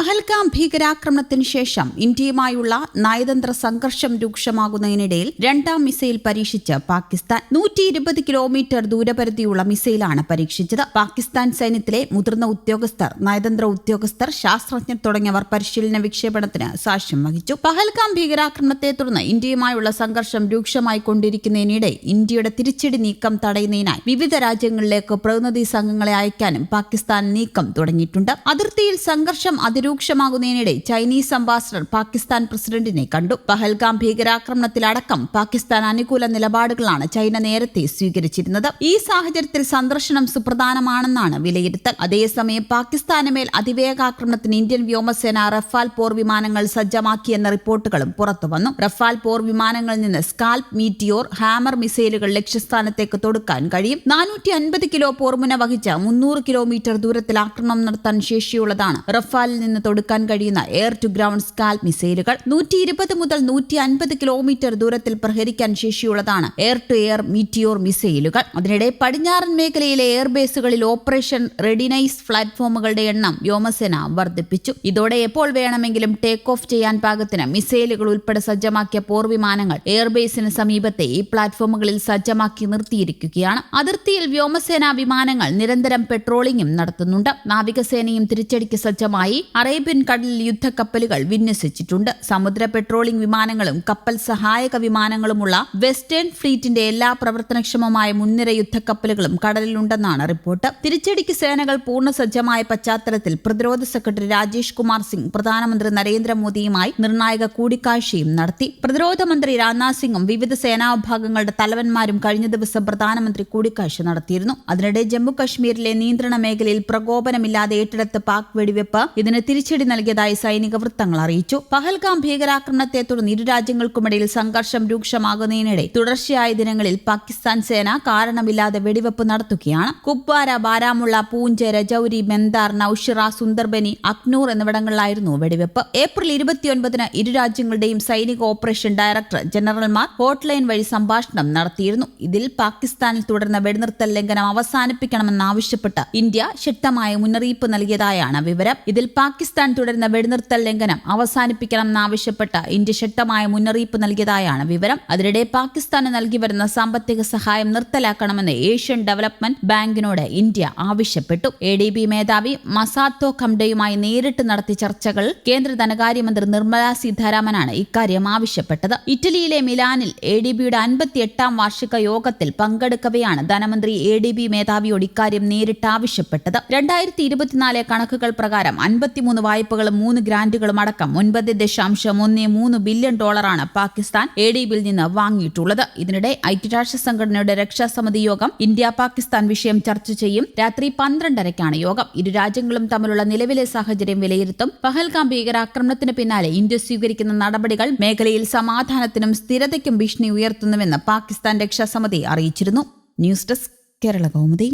പഹൽഗാം ഭീകരാക്രമണത്തിന് ശേഷം ഇന്ത്യയുമായുള്ള നയതന്ത്ര സംഘർഷം രൂക്ഷമാകുന്നതിനിടയിൽ രണ്ടാം മിസൈൽ പരീക്ഷിച്ച് പാകിസ്ഥാൻ നൂറ്റി ഇരുപത് കിലോമീറ്റർ ദൂരപരിധിയുള്ള മിസൈലാണ് പരീക്ഷിച്ചത്. പാകിസ്ഥാൻ സൈന്യത്തിലെ മുതിർന്ന ഉദ്യോഗസ്ഥർ നയതന്ത്ര ഉദ്യോഗസ്ഥർ ശാസ്ത്രജ്ഞർ തുടങ്ങിയവർ പരിശീലന വിക്ഷേപണത്തിന് സാക്ഷ്യം വഹിച്ചു. പഹൽഗാം ഭീകരാക്രമണത്തെ തുടർന്ന് ഇന്ത്യയുമായുള്ള സംഘർഷം രൂക്ഷമായി കൊണ്ടിരിക്കുന്നതിനിടെ ഇന്ത്യയുടെ തിരിച്ചടി നീക്കം തടയുന്നതിനായി വിവിധ രാജ്യങ്ങളിലേക്ക് പ്രതിനിധി സംഘങ്ങളെ അയക്കാനും പാകിസ്ഥാൻ നീക്കം തുടങ്ങിയിട്ടുണ്ട്. അതിർത്തിയിൽ സംഘർഷം അതിരൂക്ഷമാകുന്നതിനിടെ ചൈനീസ് അംബാസഡർ പാകിസ്ഥാൻ പ്രസിഡന്റിനെ കണ്ടു. പഹൽഗാം ഭീകരാക്രമണത്തിലടക്കം പാകിസ്ഥാൻ അനുകൂല നിലപാടുകളാണ് ചൈന നേരത്തെ സ്വീകരിച്ചിരുന്നത്. ഈ സാഹചര്യത്തിൽ സന്ദർശനം സുപ്രധാനമാണെന്നാണ് വിലയിരുത്തൽ. അതേസമയം പാകിസ്ഥാന് മേൽ അതിവേഗാക്രമണത്തിന് ഇന്ത്യൻ വ്യോമസേന റഫാൽ പോർ വിമാനങ്ങൾ സജ്ജമാക്കിയെന്ന റിപ്പോർട്ടുകളും പുറത്തുവന്നു. റഫാൽ പോർ വിമാനങ്ങളിൽ നിന്ന് സ്കാൽപ് മീറ്റിയോർ ഹാമർ മിസൈലുകൾ ലക്ഷ്യസ്ഥാനത്തേക്ക് തൊടുക്കാൻ കഴിയും. നാനൂറ്റി അൻപത് കിലോ പോർമുന വഹിച്ച മുന്നൂറ് കിലോമീറ്റർ ദൂരത്തിൽ ആക്രമണം നടത്താൻ ശേഷിയുള്ളതാണ് റഫാലിൽ നിന്ന് തൊടുക്കാൻ കഴിയുന്ന എയർ ടു ഗ്രൗണ്ട് സ്കാൽ മിസൈലുകൾ നൂറ്റി ഇരുപത് മുതൽ നൂറ്റി അൻപത് കിലോമീറ്റർ ദൂരത്തിൽ പ്രഹരിക്കാൻ ശേഷിയുള്ളതാണ് എയർ ടു എയർ മീറ്റിയോർ മിസൈലുകൾ അതിനിടെ പടിഞ്ഞാറൻ മേഖലയിലെ എയർബേസുകളിൽ ഓപ്പറേഷൻ റെഡിനൈസ് പ്ലാറ്റ്ഫോമുകളുടെ എണ്ണം വ്യോമസേന വർദ്ധിപ്പിച്ചു. ഇതോടെ എപ്പോൾ വേണമെങ്കിലും ടേക്ക് ഓഫ് ചെയ്യാൻ പാകത്തിന് മിസൈലുകൾ ഉൾപ്പെടെ സജ്ജമാക്കിയ പോർവിമാനങ്ങൾ എയർബേസിന് സമീപത്തെ ഈ പ്ലാറ്റ്ഫോമുകളിൽ സജ്ജമാക്കി നിർത്തിയിരിക്കുകയാണ്. അതിർത്തിയിൽ വ്യോമസേനാ വിമാനങ്ങൾ നിരന്തരം പെട്രോളിംഗും നടത്തുന്നുണ്ട്. നാവികസേനയും തിരിച്ചടിക്ക് സജ്ജമായി. അറേബ്യൻ കടലിൽ യുദ്ധക്കപ്പലുകൾ വിന്യസിച്ചിട്ടുണ്ട്. സമുദ്ര പെട്രോളിംഗ് വിമാനങ്ങളും കപ്പൽ സഹായക വിമാനങ്ങളുമുള്ള വെസ്റ്റേൺ ഫ്ലീറ്റിന്റെ എല്ലാ പ്രവർത്തനക്ഷമമായ മുൻനിര യുദ്ധക്കപ്പലുകളും കടലിലുണ്ടെന്നാണ് റിപ്പോർട്ട്. തിരിച്ചടിക്ക് സേനകൾ പൂർണ സജ്ജമായ പശ്ചാത്തലത്തിൽ പ്രതിരോധ സെക്രട്ടറി രാജേഷ് കുമാർ സിംഗ് പ്രധാനമന്ത്രി നരേന്ദ്രമോദിയുമായി നിർണായക കൂടിക്കാഴ്ചയും നടത്തി. പ്രതിരോധ മന്ത്രി രാജ്നാഥ് സിംഗും വിവിധ സേനാ വിഭാഗങ്ങളുടെ തലവന്മാരും കഴിഞ്ഞ ദിവസം പ്രധാനമന്ത്രി കൂടിക്കാഴ്ച നടത്തിയിരുന്നു. അതിനിടെ ജമ്മു കശ്മീരിലെ നിയന്ത്രണ മേഖലയിൽ പ്രകോപനമില്ലാതെ ഏറ്റെടുത്ത പാക് വെടിവെപ്പ് ഇതിന് തിരിച്ചടി നൽകിയതായി സൈനിക വൃത്തങ്ങൾ അറിയിച്ചു. പഹൽഗാം ഭീകരാക്രമണത്തെ തുടർന്ന് ഇരു രാജ്യങ്ങൾക്കുമിടയിൽ സംഘർഷം രൂക്ഷമാകുന്നതിനിടെ തുടർച്ചയായ ദിനങ്ങളിൽ പാകിസ്ഥാൻ സേന കാരണമില്ലാതെ വെടിവെപ്പ് നടത്തുകയാണ്. കുപ്വാര ബാരാമുള്ള പൂഞ്ച് രജൌരി മെന്താർ നൌഷിറ സുന്ദർബനി അക്നൂർ എന്നിവിടങ്ങളിലായിരുന്നു വെടിവെപ്പ്. ഏപ്രിൽ ഇരുപത്തിയൊൻപതിന് ഇരു രാജ്യങ്ങളുടെയും സൈനിക ഓപ്പറേഷൻ ഡയറക്ടർ ജനറൽമാർ ഹോട്ട്ലൈൻ വഴി സംഭാഷണം നടത്തിയിരുന്നു. ഇതിൽ പാകിസ്ഥാനിൽ തുടർന്ന വെടിനിർത്തൽ ലംഘനം അവസാനിപ്പിക്കണമെന്നാവശ്യപ്പെട്ട് ഇന്ത്യ ശക്തമായ മുന്നറിയിപ്പ് നൽകിയതായാണ് വിവരം. ഇതിൽ പാകിസ്ഥാൻ തുടരുന്ന വെടിനിർത്തൽ ലംഘനം അവസാനിപ്പിക്കണമെന്നാവശ്യപ്പെട്ട് ഇന്ത്യ ശക്തമായ മുന്നറിയിപ്പ് നൽകിയതായാണ് വിവരം. അതിനിടെ പാകിസ്ഥാന് നൽകി വരുന്ന സാമ്പത്തിക സഹായം നിർത്തലാക്കണമെന്ന് ഏഷ്യൻ ഡെവലപ്മെന്റ് ബാങ്കിനോട് ഇന്ത്യ ആവശ്യപ്പെട്ടു. എ ഡി ബി മേധാവി മസാത്തോ കംഡയുമായി നേരിട്ട് നടത്തിയ ചർച്ചകൾ കേന്ദ്ര ധനകാര്യമന്ത്രി നിർമ്മല സീതാരാമനാണ് ഇക്കാര്യം ആവശ്യപ്പെട്ടത്. ഇറ്റലിയിലെ മിലാനിൽ എ ഡി ബിയുടെ അൻപത്തിയെട്ടാം വാർഷിക യോഗത്തിൽ പങ്കെടുക്കവെയാണ് ധനമന്ത്രി എ ഡി ബി മേധാവിയോട് ഇക്കാര്യം നേരിട്ട് ആവശ്യപ്പെട്ടത്. രണ്ടായിരത്തി ഇരുപത്തിനാല് കണക്കുകൾ പ്രകാരം അൻപത്തിമൂന്ന് വായ്പകളും മൂന്ന് ഗ്രാന്റുകളും അടക്കം ഒൻപത് ദശാംശം ഒന്ന് മൂന്ന് ബില്യൺ ഡോളറാണ് പാകിസ്ഥാൻ എ ഡി ബിയിൽ നിന്ന് വാങ്ങിയിട്ടുള്ളത്. ഇതിനിടെ ഐക്യരാഷ്ട്ര സംഘടനയുടെ രക്ഷാസമിതി യോഗം ഇന്ത്യ പാകിസ്ഥാൻ വിഷയം ചർച്ച ചെയ്യും. രാത്രി പന്ത്രണ്ടരയ്ക്കാണ് യോഗം. ഇരു രാജ്യങ്ങളും തമ്മിലുള്ള നിലവിലെ സാഹചര്യം വിലയിരുത്തും. പഹൽഗാം ഭീകരാക്രമണത്തിന് പിന്നാലെ ഇന്ത്യ സ്വീകരിക്കുന്ന നടപടികൾ മേഖലയിൽ സമാധാനത്തിനും സ്ഥിരതയ്ക്കും ഭീഷണി ഉയർത്തുന്നുവെന്ന് പാകിസ്ഥാൻ രക്ഷാസമിതി അറിയിച്ചിരുന്നു. News desk Kerala Kaumudi.